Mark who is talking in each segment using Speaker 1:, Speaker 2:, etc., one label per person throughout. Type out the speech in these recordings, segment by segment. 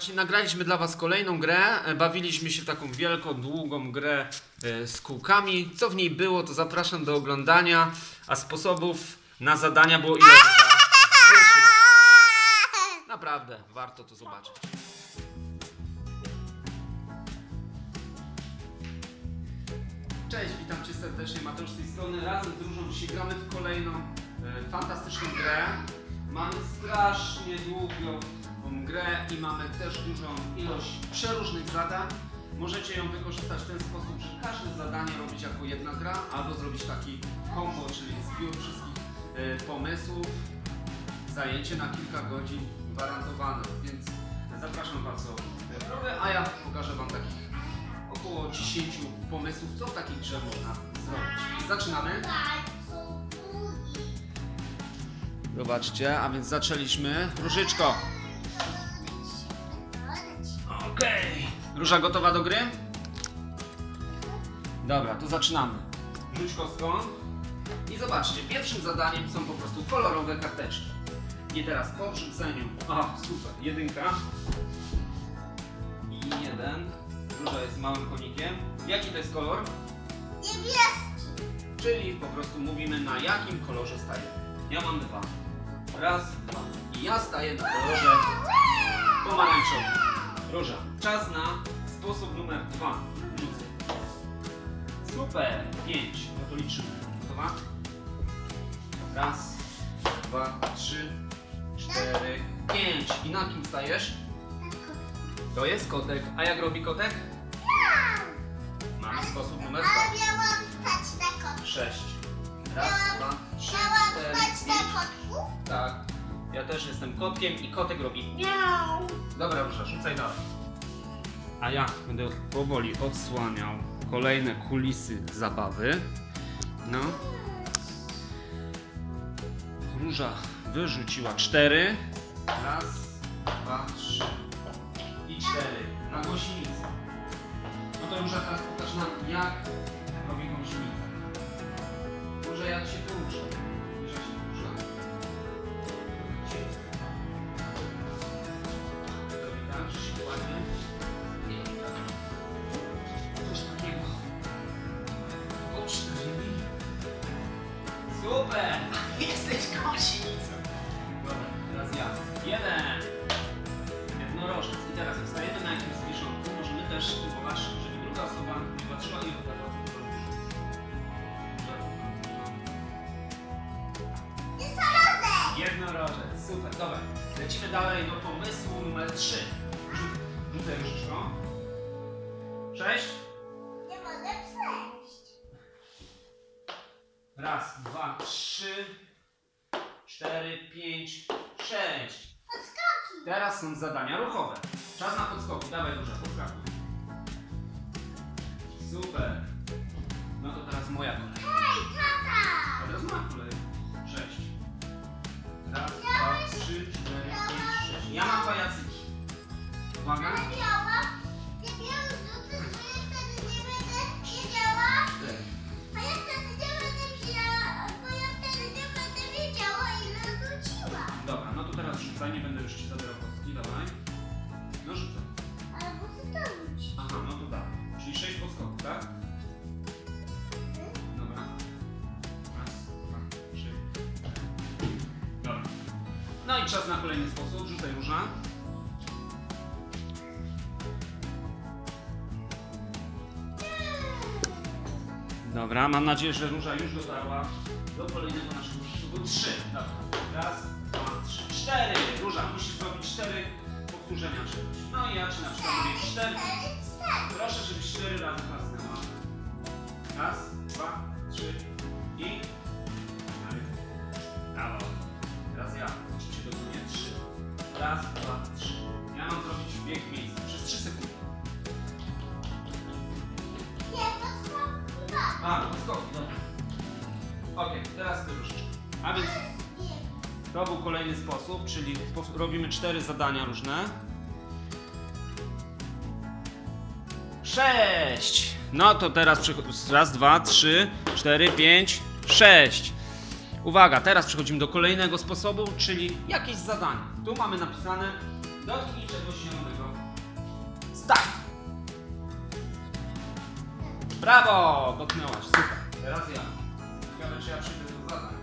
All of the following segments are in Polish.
Speaker 1: Właśnie nagraliśmy dla Was kolejną grę. E, Bawiliśmy się w taką wielką, długą grę e, z kółkami. Co w niej było, to zapraszam do oglądania. A sposobów na zadania było ile? Zuza? 10. Naprawdę, warto to zobaczyć. Cześć, witam Cię serdecznie, Mateusz z tej strony. Razem z Różą dzisiaj gramy w kolejną e, fantastyczną grę. Mamy strasznie długą grę i mamy też dużą ilość przeróżnych zadań. Możecie ją wykorzystać w ten sposób, że każde zadanie robić jako jedna gra, albo zrobić taki combo, czyli zbiór wszystkich e, pomysłów. Zajęcie na kilka godzin gwarantowane, więc zapraszam bardzo w drogę, a ja pokażę Wam takich około 10 pomysłów, co w takiej grze można zrobić. Zaczynamy. Zobaczcie, a więc zaczęliśmy. Różyczko. Róża gotowa do gry? Dobra, to zaczynamy. Rzuć kostką. I zobaczcie, pierwszym zadaniem są po prostu kolorowe karteczki. I teraz po wrzuceniu. O, super, jedynka. I jeden. Róża jest małym konikiem. Jaki to jest kolor?
Speaker 2: Niebieski.
Speaker 1: Czyli po prostu mówimy na jakim kolorze staję. Ja mam dwa. Raz, dwa. I ja staję na kolorze pomarańczowym. Róża. Czas na sposób numer dwa. Rzucę. Super. Pięć. No to liczymy. Gotowa? Raz, dwa, trzy, cztery, pięć. I na kim stajesz? To jest kotek. A jak robi kotek? Mamy sposób numer dwa.
Speaker 2: A miałam stać na.
Speaker 1: Sześć. Kotkiem i kotek robi miau. Dobra, Róża, rzucaj dalej. A ja będę powoli odsłaniał kolejne kulisy zabawy. No. Róża wyrzuciła cztery. Raz, dwa, trzy i cztery. Na głośnicę. No to Róża teraz pokaż nam jak robi głośnicę. Róża jak się Jednorożec, super, dobra. Lecimy dalej do pomysłu numer 3. Rzucę różyczką. Sześć.
Speaker 2: Nie mogę przejść.
Speaker 1: Raz, dwa, trzy, cztery, pięć, sześć.
Speaker 2: Podskoki.
Speaker 1: Teraz są zadania ruchowe. Czas na podskoki. Dawaj róża, podskakuj. Super. No to teraz moja kolej.
Speaker 2: Rzuciłam.
Speaker 1: Dobra, no to teraz rzucaj, nie będę już ci zabierał kostki, dawaj. No rzucaj. Aha, no to dawaj. Czyli sześć podskoków, tak? Dobra. Raz, dwa, trzy. Dobra. No i czas na kolejny sposób. Rzucaj róża. Dobra, mam nadzieję, że róża już dotarła do kolejnego naszego sposobu. Trzy. Dobra. Raz, dwa, trzy, cztery. Róża, musisz zrobić cztery powtórzenia czegoś. No i ja ci na przykład mówię cztery.
Speaker 2: Cztery, cztery.
Speaker 1: Proszę, żebyś cztery razy klasnęła. Raz, dwa, trzy i... Dalej. Brawo. Teraz ja. Oczywiście dokładnie trzy. Raz, dwa, teraz ty różyczka. A więc to był kolejny sposób, czyli robimy cztery zadania różne. Sześć! No to teraz raz, dwa, trzy, cztery, pięć, sześć. Uwaga, teraz przechodzimy do kolejnego sposobu, czyli jakieś zadanie. Tu mamy napisane dotknij czegoś zielonego. Start! Brawo! Dotknęłaś, super. Teraz ja. Ciekawe, czy ja przyjdę do zadań.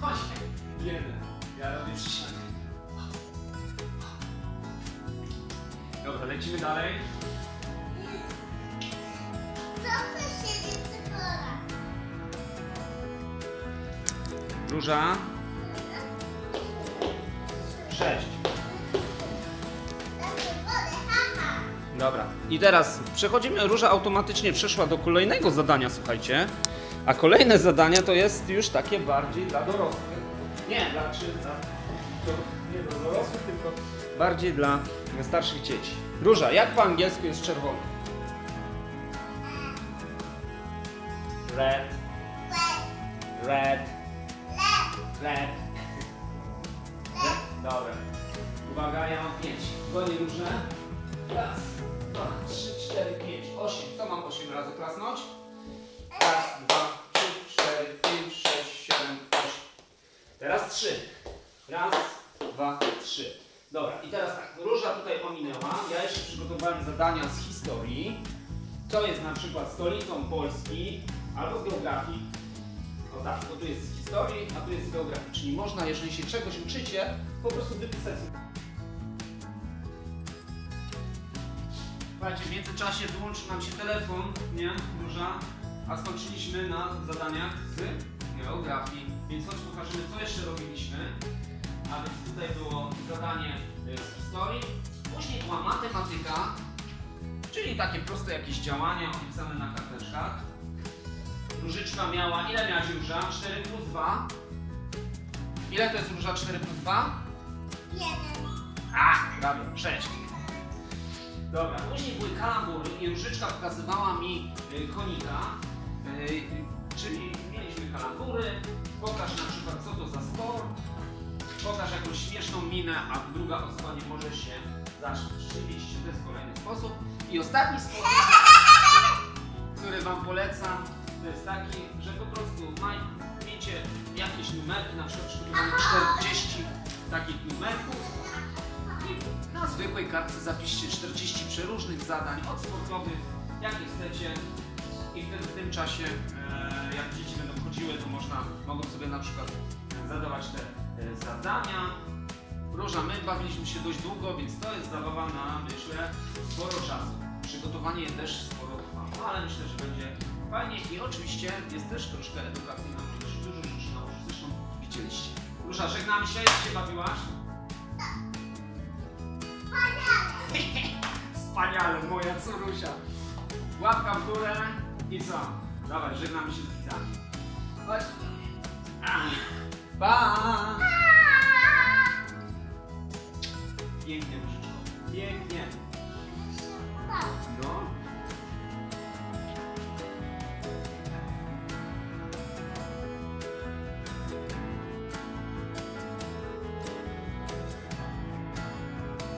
Speaker 1: Chodź, jeden. Ja robię przysiady. Dobra, lecimy dalej.
Speaker 2: Trochę siedzi w cykorach.
Speaker 1: Róża. Sześć. Dobra. I teraz przechodzimy, Róża automatycznie przeszła do kolejnego zadania, słuchajcie. A kolejne zadania to jest już takie bardziej dla dorosłych. Nie, dla, czy, dla to, nie dla dorosłych, tylko bardziej dla starszych dzieci. Róża, jak po angielsku jest czerwony? Red, red,
Speaker 2: lep,
Speaker 1: red. Dobra. Uwaga, ja mam pięć. Gonię różne. Raz, dwa, trzy, cztery, pięć, osiem. Co mam osiem razy klasnąć? Raz, dwa, trzy, cztery, pięć, sześć, siedem, osiem. Teraz trzy. Raz, dwa, trzy. Dobra, i teraz tak, róża tutaj ominęła. Ja jeszcze przygotowałem zadania z historii. Co jest na przykład stolicą Polski albo z geografii. O tak, bo tu jest z historii, a tu jest z geografii. Czyli można, jeżeli się czegoś uczycie, po prostu wypisać. Słuchajcie, w międzyczasie wyłączył nam się telefon, nie, Róża, a skończyliśmy na zadaniach z geografii. Więc chodź pokażemy, co jeszcze robiliśmy. A więc tutaj było zadanie y, z historii, później była matematyka, czyli takie proste jakieś działania opisane na karteczkach. Różyczka miała, ile miałaś Róża? 4 plus 2. Ile to jest Róża 4 plus 2?
Speaker 2: jeden.
Speaker 1: A, prawie, 6. Dobra, później były kalambury i Różyczka pokazywała mi y, konika, y, czyli mieliśmy kalambury, pokaż na przykład co to za sport, pokaż jakąś śmieszną minę, a druga osoba nie może się. Rzeczywiście, to jest kolejny sposób. I ostatni sposób, który Wam polecam, to jest taki, że po prostu maj, jakieś numerki, na przykład przygotowałem 40 takich zwykłej kartce zapiszcie 40 przeróżnych zadań, od sportowych, jakie chcecie i wtedy w tym czasie, e, jak dzieci będą chodziły, to można, mogą sobie na przykład zadawać te e, zadania. Róża, my bawiliśmy się dość długo, więc to jest zabawa na, myślę, sporo czasu. Przygotowanie też sporo trwa, ale myślę, że będzie fajnie i oczywiście jest też troszkę edukacyjna, ponieważ dużo rzeczy nauczyć, zresztą widzieliście. Róża, żegnamy się, jak się bawiłaś? Wspaniale, moja córusia. Łapka w górę i co? Dawaj, żegnamy się z widzami. Chodź. Pa! Pięknie, Różyczko. Pięknie. No.